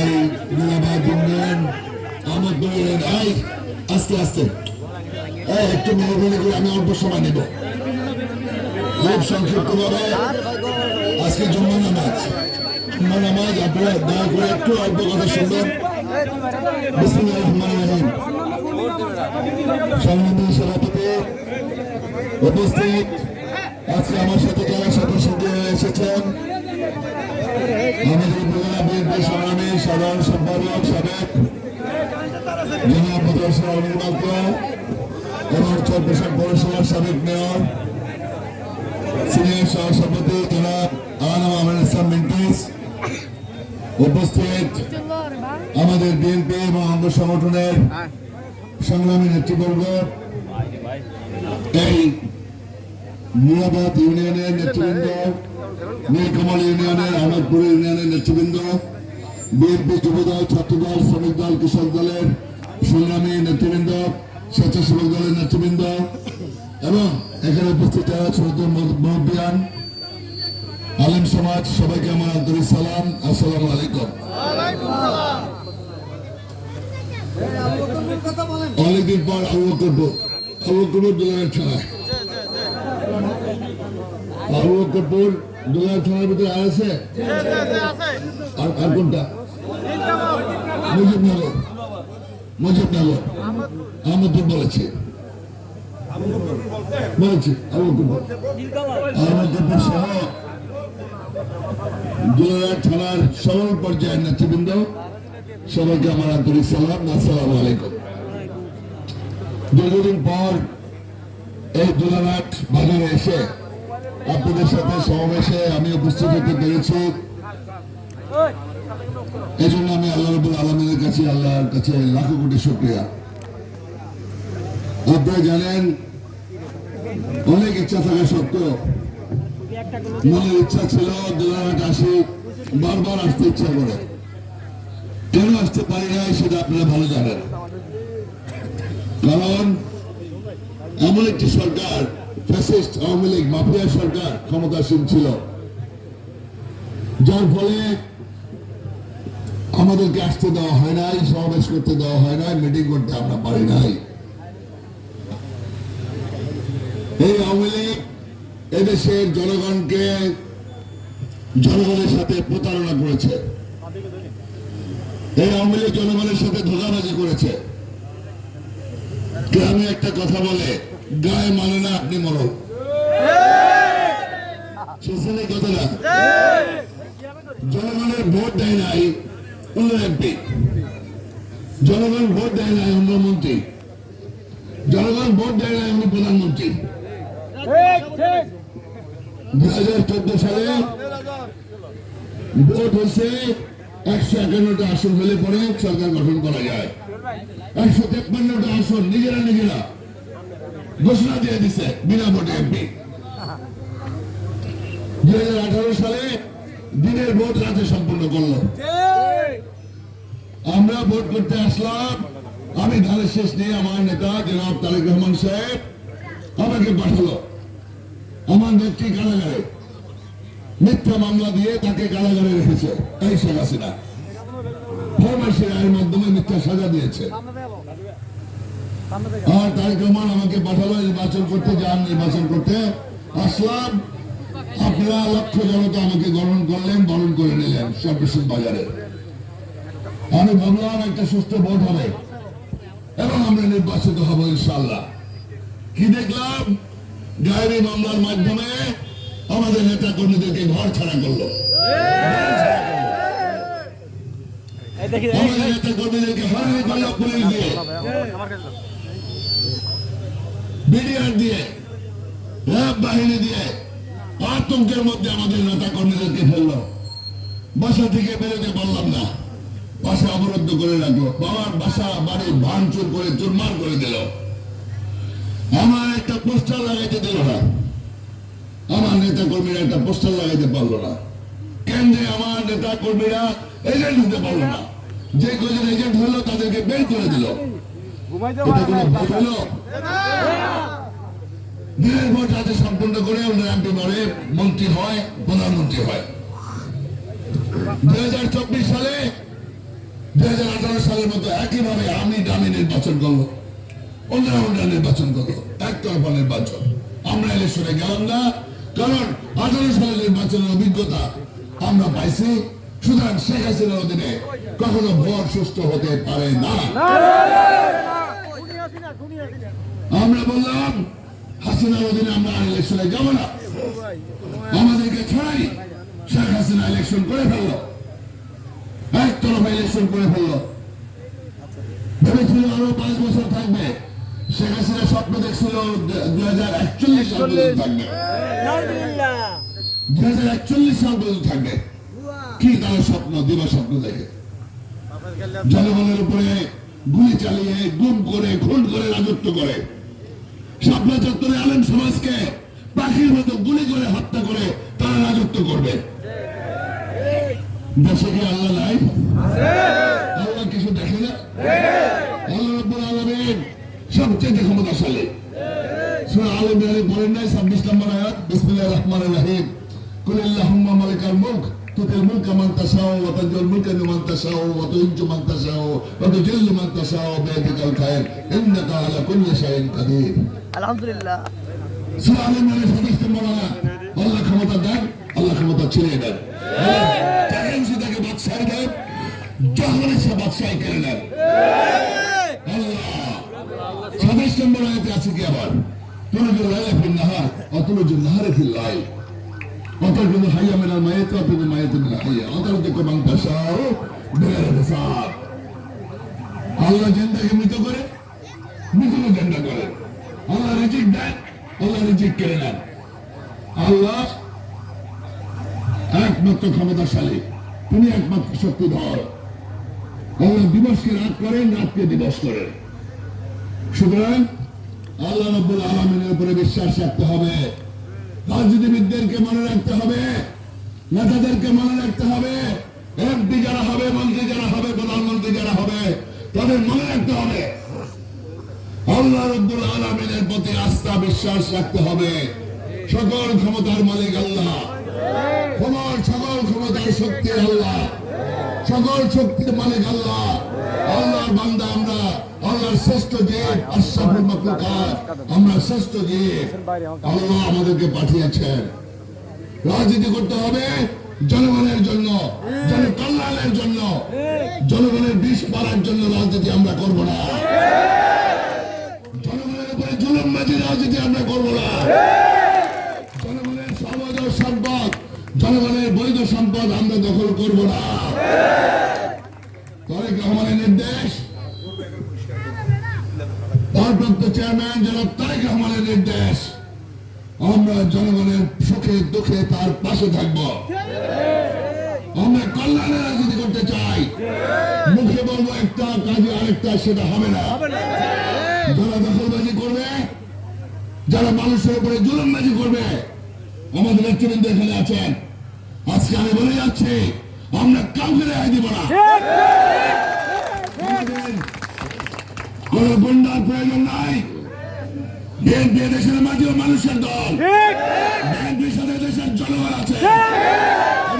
এই মিলাবাদ উন্নয়ন আমার বললেন এই আস্তে আস্তে। একটু মেহরবানি করে আমি অল্প সময় নেব। খুব সংক্ষিপ্ত ভাবে আজকে জন্ম নামাজ। জম্মা নামাজ, আপনারা দয়া করে একটু অল্প কথা শুনবেন। বিসমুল্লাহ রহমান রহিম। সংবিধান সভাপতি উপস্থিত, আজকে আমার সাথে যারা সাথে সাথে এসেছেন আমাদের উপজেলা বিএনপি সংগ্রামী সাধারণ সম্পাদক সাবেক জনাব মুদর্শন অনির্বাচিত এবং চব্বিশ পৌরসভার সাবেক মেয়র, সিনিয়র সহসভাপতি জনাব আনাম আমির ইসলাম মিন্টিস উপস্থিত আমাদের বিএনপি এবং অঙ্গ সংগঠনের সংগ্রামী নেতৃবর্গ। এই মুরাদাবাদ ইউনিয়নের নেতৃবৃন্দ নীলকমল ইউনিয়নের আহমদপুর ইউনিয়নের নেতৃবৃন্দ বিএনপি যুবদল ছাত্রদল শ্রমিক দল কৃষক দলের সংগ্রামী নেতৃবৃন্দ স্বেচ্ছাসেবক দলের নেতৃবৃন্দ এবং এখানে উপস্থিত যারা মুরব্বিয়ান আলেম সমাজ সবাইকে আমার আন্তরিক সালাম আসসালামু আলাইকুম। অনেকদিন পর আবু করব আবু করব দোলারের ছাড়া আবু কপুর দোলার থানার আর আছে? আর আর কোনটা? মুজিবনগর। মুজিবনগর। আহমদপুর বলেছে। বলেছি আবু কপুর সহ দোলার থানার সকল পর্যায়ের নেতৃবৃন্দ, সবাইকে আমার আন্তরিক সালাম, আসসালামু আলাইকুম। দীর্ঘদিন পর এই দোলাঘাট বাজারে এসে আপনাদের সাথে সমাবেশে আমি উপস্থিত হতে পেরেছি। এই জন্য আমি আল্লাহ রবুল আলমের কাছে, আল্লাহর কাছে লাখো কোটি শুক্রিয়া। আপনারা জানেন, অনেক ইচ্ছা থাকা সত্ত্বেও মনের ইচ্ছা ছিল দোলাঘাট আসি, বারবার আসতে ইচ্ছা করে। কেন আসতে পারি নাই সেটা আপনারা ভালো জানেন। কারণ এমন একটি সরকার ফ্যাসিস্ট আওয়ামী লীগ, মাফিয়া সরকার ক্ষমতাসীন ছিল। যার ফলে আমাদেরকে আসতে দেওয়া হয় নাই, সমাবেশ করতে দেওয়া হয় নাই মিটিং করতে আমরা পারি নাই। এই আওয়ামী লীগ এদেশের জনগণকে জনগণের সাথে প্রতারণা করেছে। এই আওয়ামী লীগ জনগণের সাথে ধোকাবাজি করেছে। গ্রামে একটা কথা বলে গায়ে মানে না, আপনি শুনছেন এই কথাটা। জনগণের ভোট দেয় নাই, অন্য এমপি জনগণ ভোট দেয় নাই, অন্য মন্ত্রী। জনগণ ভোট দেয় নাই, অন্য প্রধানমন্ত্রী। দুই হাজার চোদ্দ সালে ভোট হয়েছে, একশো একান্নটা আসন হলে পরে সরকার গঠন করা যায়। একশো তেপ্পান্নটা আসন, নিজেরা নিজেরা। ঘোষণা দিয়ে দিছে, বিনা ভোটে এমপি দুই হাজার আঠারো সালে দিনের ভোট রাতে সম্পন্ন করল। আমরা ভোট করতে আসলাম। আমি ধানের শেষ নিয়ে আমার নেতা জনাব তারেক রহমান সাহেব আমাকে পাঠালো। আমার নেত্রী কারাগারে। মিথ্যা মামলা দিয়ে তাকে কারাগারে রেখেছে এই শেখ হাসিনা। ফরমাইশের আইনের মাধ্যমে মিথ্যা সাজা দিয়েছে। আর তারেক রহমান আমাকে পাঠালো নির্বাচন করতে যান নির্বাচন করতে। আসলাম। আপনারা লক্ষ জনতা আমাকে গ্রহণ করলেন বরণ করে নিলেন সর্বশেষ বাজারে। আমি ভাবলাম একটা সুস্থ ভোট হবে এবং আমরা নির্বাচিত হব ইনশাল্লাহ কি দেখলাম? ডায়েরি মামলার মাধ্যমে আমাদের নেতা কর্মীদেরকে ঘর ছাড়া করল। আমাদের নেতা কর্মীদেরকে হয়রানি করল পুলিশ দিয়ে। বিডিআর দিয়ে, র্যাব বাহিনী দিয়ে আতঙ্কের মধ্যে আমাদের নেতা কর্মীদেরকে ফেলল। বাসা থেকে বেরোতে পারলাম না। বাসা অবরুদ্ধ করে রাখল। বাবার বাসা, বাড়ি ভাঙচুর করে, চুরমার করে দিল। আমার একটা পোস্টার লাগাইতে দিল না। আমার নেতা কর্মীরা একটা পোস্টার লাগাইতে পারল না। কেন্দ্রে আমার নেতা কর্মীরা এজেন্ট হতে পারল না। যে কজন এজেন্ট হলো তাদেরকে বের করে দিল। সালের মতো একইভাবে আমি দামি নির্বাচন অন্যরা অন্যরা নির্বাচন করল একতরফা নির্বাচন। আমরা ইলেকশনে গেলাম না, কারণ আঠারো সালের নির্বাচনের অভিজ্ঞতা আমরা পাইছি। সুতরাং শেখ হাসিনার অধীনে কখনো ভোট সুস্থ হতে পারে না। আমরা বললাম হাসিনার অধীনে আমরা ইলেকশনে যাব না। আমাদেরকে ছাড়াই শেখ হাসিনা ইলেকশন করে ফেলল। একতরফা ইলেকশন করে ফেলল। ভেবেছিল আরও পাঁচ বছর থাকবে। শেখ হাসিনা স্বপ্ন দেখছিল দুই হাজার একচল্লিশ সাল পর্যন্ত থাকবে। দুই হাজার একচল্লিশ সাল পর্যন্ত থাকবে। কি তার স্বপ্ন, দিবা স্বপ্ন দেখে। জনগণের উপরে গুলি চালিয়ে, গুম করে, খুন করে, রাজত্ব করে। শাপলা চত্বরে আলেম সমাজকে পাখির মতো গুলি করে, হত্যা করে তারা রাজত্ব করবে। দেশে কি আল্লাহ নাই? আল্লাহ কিছু দেখে না? আল্লাহ রব্বুল সবচেয়ে ক্ষমতাশালী। সূরা আলে ইমরানে পড়েন নাই 26 নম্বর আয়াত, বিসমিল্লাহির রহমানির রহিম। কুল আল্লাহুম্মা মালিকাল মুলক তুতিল মুলকা মান তাশাউ ওয়া তানজুল মুলকা মিমান তাশাউ ওয়া তুইজ্জু মান তাশাউ ওয়া তুজিল্লু মান তাশাউ বিয়াদিকাল খায়র ইন্নাকা আলা কুল্লি শাইইন কাদির আলহামদুলিল্লাহ সূরা আলে ইমরানে 27 নম্বর আয়াত আল্লাহ ক্ষমতা দেন আল্লাহ ক্ষমতা ছিনিয়ে দেন দেখেন সেটাকে বাদশাহী দেন যখন ইচ্ছা বাদশাহী কেড়ে নেন নম্বর আয়াতে আছে কি আবার তুলজুল লাইলা ফিল নাহার অতুলজুল নাহারে ফিল লাইল অতর্জুল হাইয়া মিনাল মাইয়াত অতুল মাইয়াত মিনাল হাইয়া অতর্জুল মান তাশাউ বিগাইরি হিসাব আল্লাহ জিন্দাকে মৃত করে মৃতকে জিন্দা করে আল্লাহ রিজিক দেন আল্লাহ রিজিক কেড়ে নেন আল্লাহ একমাত্র ক্ষমতাশালী। তিনি একমাত্র শক্তিধর। আল্লাহ দিবসকে রাত করেন, রাতকে দিবস করেন। সুতরাং আল্লাহ রব্বুল আলমিনের উপরে বিশ্বাস রাখতে হবে। রাজনীতিবিদদেরকে মনে রাখতে হবে, নেতাদেরকে মনে রাখতে হবে, এমপি যারা হবে, মন্ত্রী যারা হবে, প্রধানমন্ত্রী যারা হবে, তাদের মনে রাখতে হবে। আল্লাহ রব্বুল আলমিনের প্রতি আস্থা, বিশ্বাস রাখতে হবে। সকল ক্ষমতার মালিক আল্লাহ। সকল সকল ক্ষমতার শক্তি আল্লাহ। সকল শক্তির মালিক আল্লাহ। আল্লাহর বান্দা আমরা। শ্রেষ্ঠ আমরা শ্রেষ্ঠ আল্লাহ আমাদেরকে পাঠিয়েছেন। রাজনীতি করতে হবে জনগণের জন্য জনকল্যাণের জন্য, জনগণের বিষ পাড়ার জন্য রাজনীতি আমরা করব না। জনগণের উপরে জুলুমবাজি রাজনীতি আমরা করব না। জনগণের সমাজ ও সম্পদ, জনগণের বৈধ সম্পদ আমরা দখল করব না। তারেক রহমানের নির্দেশ চেয়ারম্যান জনাব তারেক রহমানের নির্দেশ। আমরা জনগণের সুখে দুঃখে তার পাশে থাকব। আমরা কল্যাণের রাজনীতি করতে চাই। মুখে বলব একটা কাজে আরেকটা সেটা হবে না। যারা দখলবাজি করবে যারা মানুষের উপরে জুলুমবাজি করবে আমাদের নেতৃবৃন্দ এখানে আছেন। আজকে আমি বলে যাচ্ছি আমরা কাউকে রেহাই দিব না। কোন গুন্ডার প্রয়োজন নাই। বিএনপি দেশের মাঝেও মানুষের দল। বিএনপির সাথে দেশের জনগণ আছে।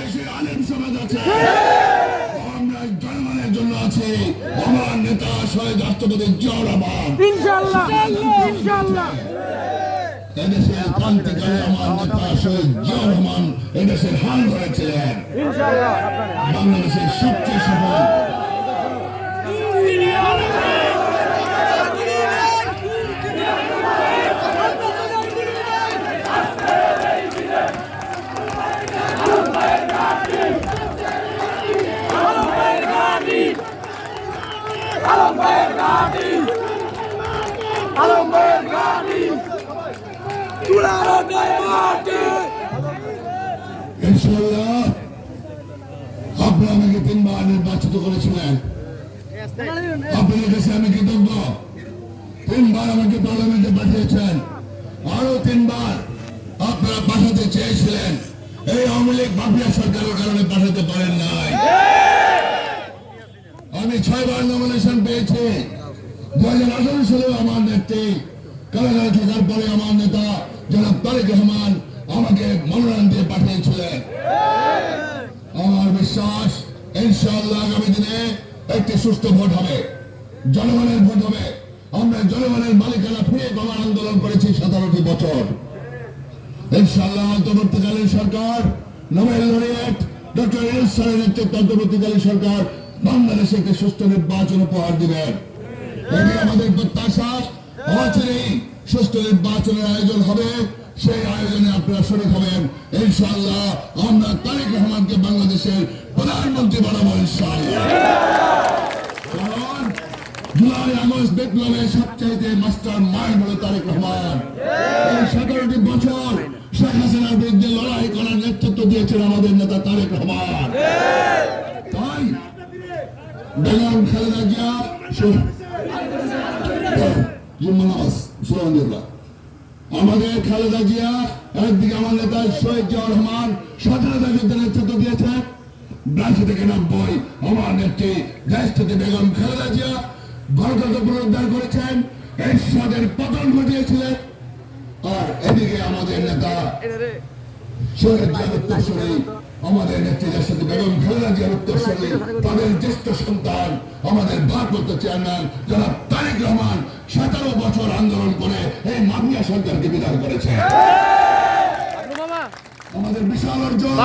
দেশের আলেম সমাজ আছে। আমরা জনগণের জন্য আছি। আমার নেতা শহীদ রাষ্ট্রপতি জিয়াউর রহমান। ইনশাআল্লাহ ইনশাআল্লাহ। এদেশের ক্রান্তিকালে আমার নেতা শহীদ জিয়াউর রহমান এদেশের হাল ধরেছিলেন। বাংলাদেশের সবচেয়ে সফল আমাকে তিনবার নির্বাচিত করেছিলেন। আপনাদের কাছে আমি কৃতজ্ঞ। তিনবার আমাকে পার্লামেন্টে পাঠিয়েছেন। আরও তিনবার আপনারা পাঠাতে চেয়েছিলেন। এই আওয়ামী লীগ মাফিয়া সরকারের কারণে পাঠাতে পারেন নাই। আমি ছয়বার নমিনেশন পেয়েছি। দু হাজার আঠারো সালেও আমার নেত্রী কারাগারে থাকার আমার নেতা জনাব তারেক রহমান আমাকে মনোনয়ন দিয়ে পাঠিয়েছিলেন। আমার বিশ্বাস, ইনশাআল্লাহ আগামী দিনে একটি সুষ্ঠু ভোট হবে। জনগণের ভোট হবে। আমরা জনগণের মালিকানা ফিরে পাওয়ার আন্দোলন করেছি সতেরোটি বছর। ইনশাআল্লাহ অন্তর্বর্তীকালীন সরকার, নোবেল স্যারের অন্তর্বর্তীকালীন সরকার বাংলাদেশে একটি সুষ্ঠু নির্বাচন উপহার দিবেন। এটি আমাদের প্রত্যাশা। অচিরেই সুষ্ঠু নির্বাচনের আয়োজন হবে। সেই আয়োজনে আপনারা শরীর হবেন। ইনশাআল্লাহ আমরা তারেক রহমানকে বাংলাদেশের প্রধানমন্ত্রী বানাবো সবচাইতে বছর লড়াই নেতৃত্ব দিয়েছেন আমাদের নেতা তারেক তাই আমাদের খালেদা জিয়া একদিকে আমার নেতা শহীদ রহমান স্বাধীনতা যুদ্ধে নেতৃত্ব দিয়েছেন বিরাশি থেকে নব্বই আমার নেত্রী দেশটিতে বেগম খালেদা জিয়া গণতন্ত্র পুনরুদ্ধার করেছেন এরশাদের পতন ঘটিয়েছিলেন। আর এদিকে আমাদের নেতা শহীদ উত্তরসূরি আমাদের নেত্রীদের সাথে বেগম খালেদা জিয়ার সঙ্গে তাদের জ্যেষ্ঠ সন্তান আমাদের ভারপ্রাপ্ত চেয়ারম্যান যারা তারেক রহমান সতেরো বছর আন্দোলন করে এই মাফিয়া সরকারকে বিদায় করেছে। আমাদের বিশাল অর্জন।